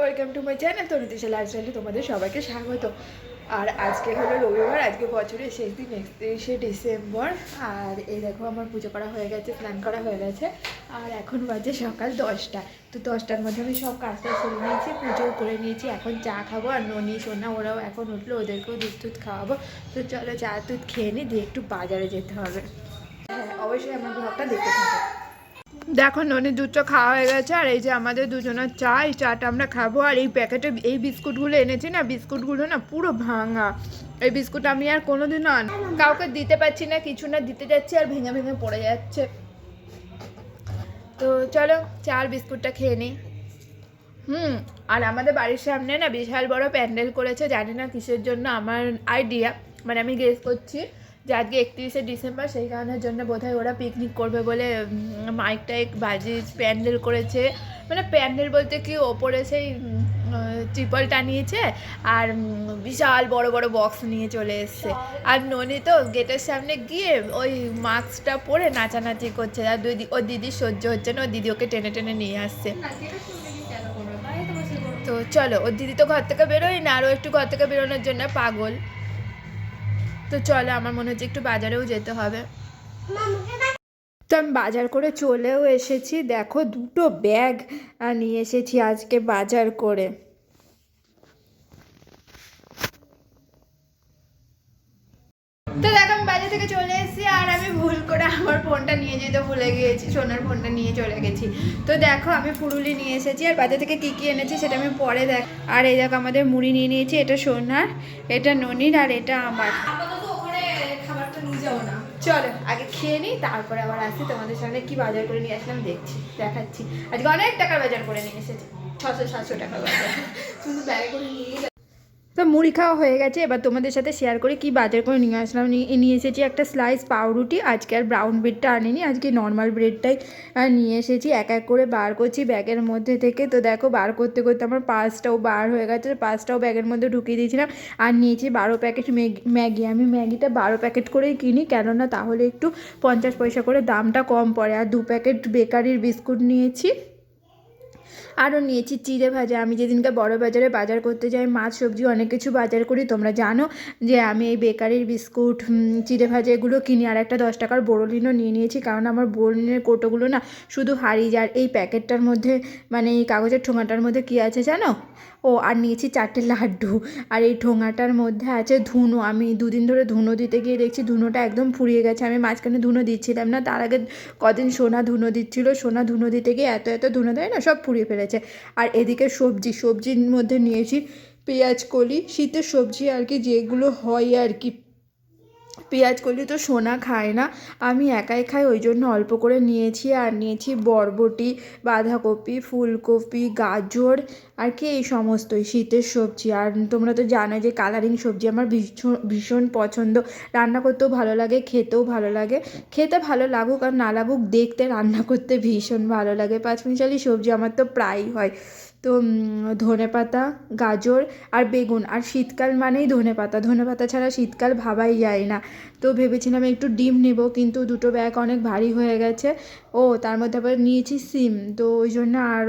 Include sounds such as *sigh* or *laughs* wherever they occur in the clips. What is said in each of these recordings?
Welcome to my channel Tarutisha লাইফস্টাইলে তোমাদের সবাইকে স্বাগত। আর আজকে হলো রবিবার, আজকে বছরের শেষ দিন, একত্রিশে ডিসেম্বর। আর এই দেখো, আমার পুজো করা হয়ে গেছে, স্নান করা হয়ে গেছে। আর এখন বাজে সকাল দশটা। তো দশটার মধ্যে আমি সব কাজটা সেরে নিয়েছি পুজোও করে নিয়েছি। এখন চা খাব আর ননি, সোনা, ওরাও এখন উঠল, ওদেরকেও দুধ টুধ খাওয়াবো। তো চলো চা দুধ খেয়ে নিই দিয়ে একটু বাজারে যেতে হবে। হ্যাঁ অবশ্যই আমার ব্লগটা দেখতে থাকো। দেখো ননি দুধটা খাওয়া হয়ে গেছে, আর এই যে আমাদের দুজনের চা, এই চাটা আমরা খাব, আর এই প্যাকেটে এই বিস্কুটগুলো এনেছি না, বিস্কুটগুলো না পুরো ভাঙা। এই বিস্কুট আমি আর কোনোদিনও আন কাউকে দিতে পারছি না, কিছু না, দিতে যাচ্ছি, আর ভেঙে ভেঙে পড়ে যাচ্ছে। তো চলো চার বিস্কুটটা খেয়ে নিই। হুম, আর আমাদের বাড়ির সামনে না বিশাল বড় প্যান্ডেল করেছে, জানি না কিসের জন্য, আমার আইডিয়া মানে আমি গেস করছি। যে আজকে একত্রিশে ডিসেম্বর, সেই কারণের জন্য বোধহয় ওরা পিকনিক করবে বলে মাইক টাইক বাজি প্যান্ডেল করেছে। মানে প্যান্ডেল বলতে কি, ওপরে সেই ট্রিপল টানিয়েছে আর বিশাল বড় বড় বক্স নিয়ে চলে এসছে। আর ননি তো গেটের সামনে গিয়ে ওই মাস্কটা পরে নাচানাচি করছে। আর দিদি ও দিদি সহ্য হচ্ছে না, ওর দিদি ওকে টেনে টেনে নিয়ে আসছে। তো চলো, ওর দিদি তো ঘর থেকে বেরোয় না আরও একটু ঘর থেকে বেরোনোর জন্য পাগল। তো চলো, আমার মনে হচ্ছে একটু বাজারেও যেতে হবে। তো আমি বাজার করে চলেও এসেছি। দেখো, দুটো ব্যাগ নিয়ে এসেছি আজকে বাজার করে। তো দেখো, আমি বাজার থেকে চলে এসেছি আর আমি ভুল করে আমার ফোনটা নিয়ে যেতে ভুলে গিয়েছি, সোনার ফোনটা নিয়ে চলে গেছি। তো দেখো, আমি পুরুলি নিয়ে এসেছি আর বাজার থেকে কী কী এনেছি সেটা আমি পরে দেখ আর এই দেখো, আমাদের মুড়ি নিয়ে নিয়েছি, এটা সোনার, এটা ননির আর এটা আমার। চলো, আগে খেয়ে নিই, তারপরে আবার আসি। তোমাদের সামনে কি বাজার করে নিয়ে আসলাম, দেখছি, দেখাচ্ছি। আজকে অনেক টাকার বাজার করে নিয়ে এসেছি। ছশো সাতশো টাকার বাজার। শুধু ব্যাগে করে নিয়ে তো মুড়ি খাওয়া হয়ে গেছে। এবার তোমাদের সাথে শেয়ার করে কি বাজার করে নিয়ে আসলাম। নিয়ে এসেছি একটা স্লাইস পাউরুটি। আজকে আর ব্রাউন ব্রেডটা আনিনি, আজকে নর্মাল ব্রেডটাই নিয়ে এসেছি। এক এক করে বার করছি ব্যাগের মধ্যে থেকে। তো দেখো বার করতে করতে আমার পাঁচটাও বার হয়ে গেছে। পাঁচটাও ব্যাগের মধ্যে ঢুকিয়ে দিয়েছিলাম। আর নিয়েছি বারো প্যাকেট ম্যাগি আমি ম্যাগিটা বারো প্যাকেট করেই কিনি। কেননা তাহলে একটু পঞ্চাশ পয়সা করে দামটা কম পড়ে। আর দু প্যাকেট বেকারির বিস্কুট নিয়েছি। আরও নিয়েছি চিড়ে ভাজা। আমি যেদিনকে বড় বাজারে বাজার করতে যাই, মাছ, সবজি অনেক কিছু বাজার করি। তোমরা জানো যে আমি এই বেকারির বিস্কুট চিড়ে ভাজা এগুলো কিনি আর একটা দশ টাকার বোরোলিনও নিয়ে নিয়েছি। কারণ আমার বোরোলিনের কোটোগুলো না শুধু হারিয়ে যায়। এই প্যাকেটটার মধ্যে মানে এই কাগজের ঠোঙাটার মধ্যে কী আছে জানো? ও, আর নিয়েছি চারটে লাড্ডু। আর এই ঠোঙাটার মধ্যে আছে ধুনো। আমি দুদিন ধরে ধুনো দিতে গিয়ে দেখছি ধুনোটা একদম ফুরিয়ে গেছে। আমি মাঝখানে ধুনো দিচ্ছিলাম না, তার আগে কদিন সোনা ধুনো দিচ্ছিল। সোনা ধুনো দিতে গিয়ে এত এত ধুনো দেয় না, সব ফুরিয়ে ফেলেছে। আর এদিকে সবজি, সবজির মধ্যে নিয়েছি পেঁয়াজ, কলি, শীতের সবজি আর কি যেগুলো হয় আর কি। পেঁয়াজ কলি তো সোনা খায় না। আমি একাই খাই, ওই জন্য অল্প করে নিয়েছি। আর নিয়েছি বরবটি, বাঁধাকপি, ফুলকপি, গাজর, আর কি এই সমস্তই, শীতের সবজি। আর তোমরা তো জানো যে কালারিং সবজি আমার ভীষণ ভীষণ পছন্দ। রান্না করতেও ভালো লাগে, খেতেও ভালো লাগে। খেতে ভালো লাগুক আর না লাগুক, দেখতে, রান্না করতে ভীষণ ভালো লাগে। পাঁচমিশালি সবজি আমার তো প্রায়ই হয়। তো ধনে পাতা গাজর আর বেগুন। আর শীতকাল মানেই ধনে পাতা ধনে পাতা ছাড়া শীতকাল ভাবাই যায় না। তো ভেবেছিলাম একটু ডিম নেব, কিন্তু দুটো ব্যাগ অনেক ভারী হয়ে গেছে। ও, তার মধ্যে আবার নিয়েছি সিম। তো ওই জন্য আর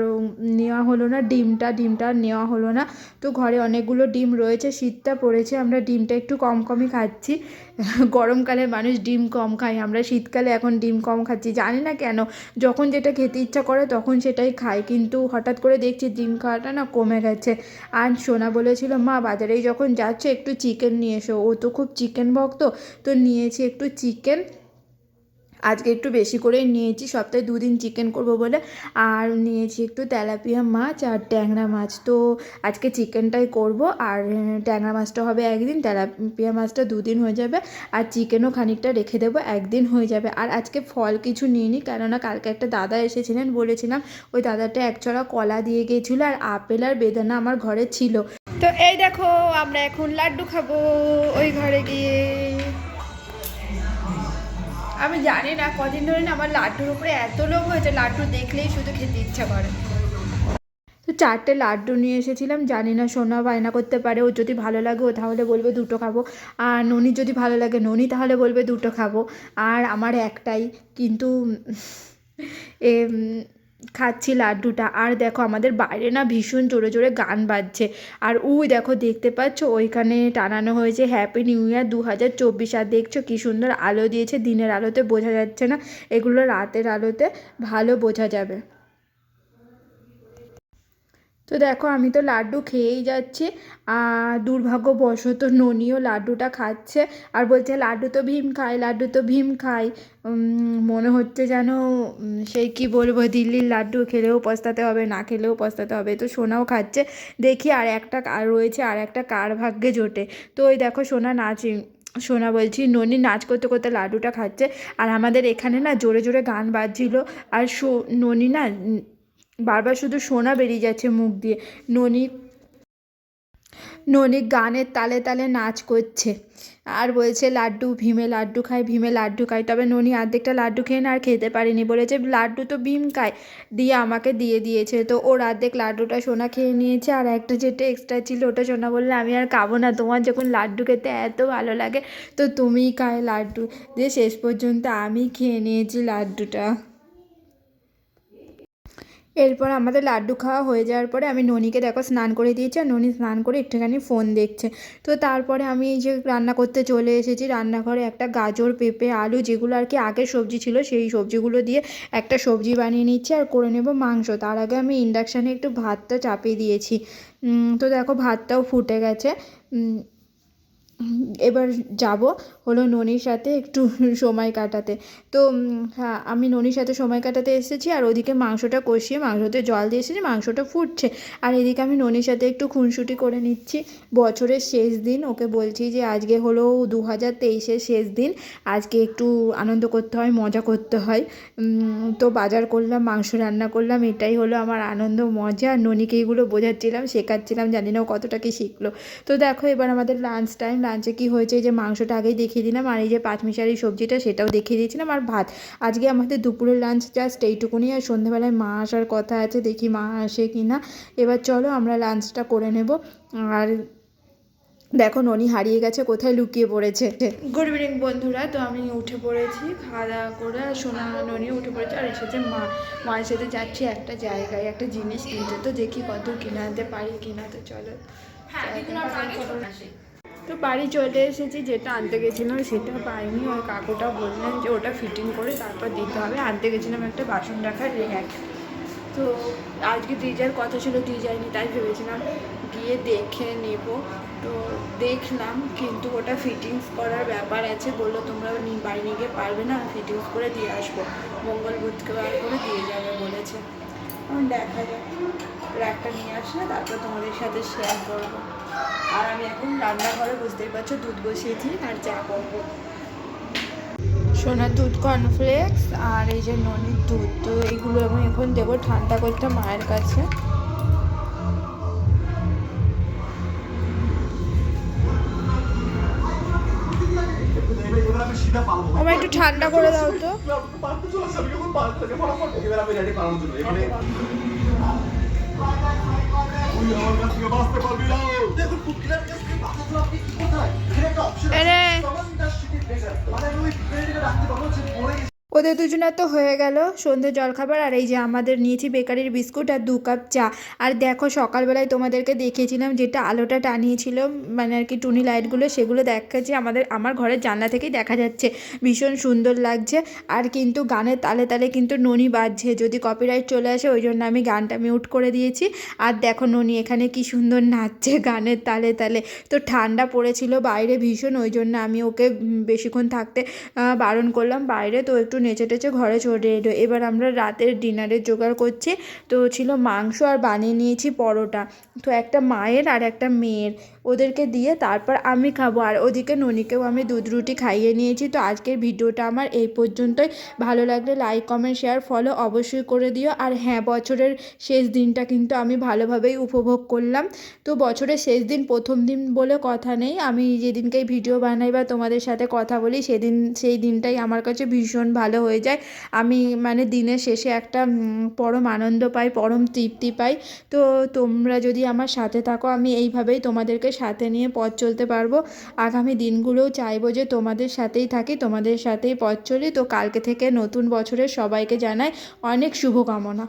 নেওয়া হলো না ডিমটা। ডিমটা নেওয়া হলো না। তো ঘরে অনেকগুলো ডিম রয়েছে, শীতটা পড়েছে। আমরা ডিমটা একটু কম কমই খাচ্ছি। গরমকালে মানুষ ডিম কম খায়। আমরা শীতকালে এখন ডিম কম খাচ্ছি। জানি না কেন, যখন যেটা খেতে ইচ্ছা করে তখন সেটাই খাই। কিন্তু হঠাৎ করে দেখছি ডিম খাওয়াটা না কমে গেছে। আর সোনা বলেছিল, মা বাজারে যখন যাচ্ছে, একটু চিকেন নিয়ে এসো। ও তো খুব চিকেন ভক্ত, তো নিয়েছি একটু চিকেন আজকে একটু বেশি করেই নিয়েছি, সপ্তাহে দুদিন চিকেন করব বলে। আর নিয়েছি একটু তেলাপিয়া মাছ আর ট্যাংরা মাছ। তো আজকে চিকেনটাই করব আর ট্যাংরা মাছটা হবে একদিন, তেলাপিয়া মাছটা দুদিন হয়ে যাবে আর চিকেনও খানিকটা রেখে দেবো, একদিন হয়ে যাবে। আর আজকে ফল কিছু নিইনি, কেননা কালকে একটা দাদা এসেছিলেন, বলেছিলাম ওই দাদাটা একছড়া কলা দিয়ে গিয়েছিল আর আপেল আর বেদানা আমার ঘরে ছিল। তো এই দেখো, আমরা এখন লাড্ডু খাব ওই ঘরে গিয়ে। আমি জানি না, কদিন ধরে না আমার লাড্ডুর উপরে এত লোভ হয়েছে, লাড্ডু দেখলেই শুধু খেতে ইচ্ছা করে। তো চারটে লাড্ডু নিয়ে এসেছিলাম, জানি না সোনা বায়না করতে পারে ও যদি ভালো লাগে ও তাহলে বলবে দুটো খাব, আর ননি যদি ভালো লাগে, ননি তাহলে বলবে দুটো খাব, আর আমার একটাই, কিন্তু এ খাচ্ছি লাড্ডুটা। আর দেখো আমাদের বাইরে না ভীষণ জোরে জোরে গান বাজছে। আর ওই দেখো দেখতে পাচ্ছ ওইখানে টানানো হয়েছে হ্যাপি নিউ ইয়ার দু হাজার চব্বিশ। আর দেখছ কী সুন্দর আলো দিয়েছে। দিনের আলোতে বোঝা যাচ্ছে না। এগুলো রাতের আলোতে ভালো বোঝা যাবে। তো দেখো, আমি তো লাড্ডু খেয়েই যাচ্ছি। আর দুর্ভাগ্যবশত ননিও লাড্ডুটা খাচ্ছে আর বলছে, লাড্ডু তো ভীম খায়, লাড্ডু তো ভীম খায়। মনে হচ্ছে যেন সেই কি বলব, দিল্লির লাড্ডু খেলেও পস্তাতে হবে, না খেলেও পস্তাতে হবে। তো সোনাও খাচ্ছে। দেখি আর একটা রয়েছে আর একটা কার ভাগ্যে জোটে। তো ওই দেখো, সোনা নাচ, সোনা বলছি, ননি নাচ করতে করতে লাড্ডুটা খাচ্ছে। আর আমাদের এখানে না জোরে জোরে গান বাজছিল। আর সো, ননি না বারবার শুধু সোনা বেরিয়ে যাচ্ছে মুখ দিয়ে। ননি ননি গানের তালে তালে নাচ করছে। আর বলছে, লাড্ডু, ভীমে লাড্ডু খায় ভীমে লাড্ডু খায় তবে ননি অর্ধেকটা লাড্ডু খেয়ে না আর খেতে পারিনি। বলেছে, লাড্ডু তো ভীম খায়, দিয়ে আমাকে দিয়ে দিয়েছে। তো ওর অর্ধেক লাড্ডুটা সোনা খেয়ে নিয়েছে। আর একটা যেটা এক্সট্রা ছিল, ওটা সোনা বললে, আমি আর খাব না, তোমার যখন লাড্ডু খেতে এত ভালো লাগে, তো তুমিই খায় লাড্ডু। দিয়ে শেষ পর্যন্ত আমি খেয়ে নিয়েছি লাড্ডুটা। এরপর আমাদের লাড্ডু খাওয়া হয়ে যাওয়ার পরে আমি ননিকে দেখো স্নান করে দিয়েছি, আর ননি স্নান করে একটুখানি ফোন দেখছে। তো তারপরে আমি এই যে রান্না করতে চলে এসেছি, রান্নাঘরে একটা গাজর, পেঁপে, আলু যেগুলো আর কি আগের সবজি ছিল, সেই সবজিগুলো দিয়ে একটা সবজি বানিয়ে নিচ্ছি আর করে নেব মাংস। তার আগে আমি ইন্ডাকশানে একটু ভাতটা চাপিয়ে দিয়েছি। তো দেখো ভাতটাও ফুটে গেছে। এবার যাব হলো ননির সাথে একটু *laughs* সময় কাটাতে। তো হ্যাঁ আমি ননির সাথে সময় কাটাতে এসেছি আর ওদিকে মাংসটা কষিয়ে মাংসতে জল দিয়ে এসেছি, মাংসটা ফুটছে। আর এদিকে আমি ননির সাথে একটু খুনসুটি করে নিচ্ছি। বছরের শেষ দিন, ওকে বলছি যে আজকে হলো দু হাজার তেইশের শেষ দিন, আজকে একটু আনন্দ করতে হয়, মজা করতে হয়। তো বাজার করলাম, মাংস রান্না করলাম, এটাই হলো আমার আনন্দ, মজা। আর ননিকে এইগুলো বোঝাচ্ছিলাম, শেখাচ্ছিলাম, জানি না কতটা কি শিখলো। তো দেখো, এবার আমাদের লাঞ্চ টাইম লাঞ্চে কি হয়েছে যে মাংসটা আগেই দেখিয়ে দিলাম আর এই যে পাঁচমিশালি সবজিটা সেটাও দেখিয়ে দিয়েছিলাম আর ভাত। আজকে আমাদের দুপুরের লাঞ্চ জাস্ট এইটুকুনি আর সন্ধ্যেবেলায় মা আসার কথা আছে দেখি মা আসে কি না। এবার চলো আমরা লাঞ্চটা করে নেব আর দেখো ননি হারিয়ে গেছে কোথায় লুকিয়ে পড়েছে। গুড ইভিনিং বন্ধুরা। তো আমি উঠে পড়েছি খাওয়া দাওয়া করে আর সোনা ননি উঠে পড়েছে আর এসেছে মা। মায়ের সাথে যাচ্ছি একটা জায়গায় একটা জিনিস কিনতে। তো দেখি কত কিনে আনতে পারি কিনা তো চলো। তো বাড়ি চলে এসেছি, যেটা আনতে গেছিলাম সেটা পাইনি। ওই কাকুটা বললেন যে ওটা ফিটিং করে তারপর দিতে হবে। আনতে গেছিলাম একটা বাসন রাখার র্যাক তো আজকে যাওয়ার কথা ছিল যায়নি তাই ভেবেছিলাম গিয়ে দেখে নেব। তো দেখলাম, কিন্তু ওটা ফিটিংস করার ব্যাপার আছে বলল, তোমরা নিয়ে গিয়ে পারবে না ফিটিংস করে দিয়ে আসব। মঙ্গল বুধকে বার করে দিয়ে যাবে, বলেছে। দেখা যাক র্যাকটা নিয়ে আসলে তারপর তোমাদের সাথে শেয়ার করব। আর আমি এখন রান্নাঘরে বুঝতেই পারছ দুধ বসিয়েছি আর চা করব। সোনার দুধ কর্নফ্লেক্স আর এই যে ননির দুধ তো এইগুলো আমি এখন দেবো ঠান্ডা করতে মায়ের কাছে। আমার একটু ঠান্ডা করে দাও তো। এরে! ওদের দুজনের তো হয়ে গেল সন্ধ্যে জলখাবার আর এই যে আমাদের নিয়েছি বেকারির বিস্কুট আর দু কাপ চা। আর দেখো সকালবেলায় তোমাদেরকে দেখিয়েছিলাম যেটা আলোটা টানিয়েছিল মানে আর কি টুনি লাইটগুলো, সেগুলো দেখাচ্ছি আমাদের, আমার ঘরের জানলা থেকেই দেখা যাচ্ছে। ভীষণ সুন্দর লাগছে। আর কিন্তু গানের তালে তালে কিন্তু ননি বাজছে, যদি কপিরাইট চলে আসে ওই জন্য আমি গানটা মিউট করে দিয়েছি। আর দেখো ননি এখানে কি সুন্দর নাচছে গানের তালে তালে। তো ঠান্ডা পড়েছিল বাইরে ভীষণ, ওই জন্য আমি ওকে বেশিক্ষণ থাকতে বারণ করলাম। বাইরে তো একটু নেচে টেচে ঘরে চলে এলো। এবার আমরা রাতের ডিনারের জোগাড় করছি। তো ছিল মাংস আর বানিয়ে নিয়েছি পরোটা। তো একটা মায়ের আর একটা মেয়ের। ওদেরকে দিয়ে তারপর আমি খাব। আর ওদিকে ননিকেও আমি দুধ রুটি খাইয়ে নিয়েছি। তো আজকের ভিডিওটা আমার এই পর্যন্তই। ভালো লাগলে লাইক কমেন্ট শেয়ার ফলো অবশ্যই করে দিও। আর হ্যাঁ বছরের শেষ দিনটা কিন্তু আমি ভালোভাবেই উপভোগ করলাম। তো বছরের শেষ দিন প্রথম দিন বলে কথা নেই। আমি যেদিনকেই ভিডিও বানাই বা তোমাদের সাথে কথা বলি, সেদিন, সেই দিনটাই আমার কাছে ভীষণ ভালো হয়ে যায়। আমি মানে দিনের শেষে একটা পরম আনন্দ পাই, পরম তৃপ্তি পাই। তো তোমরা যদি আমার সাথে থাকো, আমি এইভাবেই তোমাদেরকে সাথে নিয়ে পথ চলতে পারব। আগামী দিনগুলোও চাইব যে তোমাদের সাথেই থাকি, তোমাদের সাথেই পথ চলি। তো কালকে থেকে নতুন বছরের সবাইকে জানাই অনেক শুভকামনা।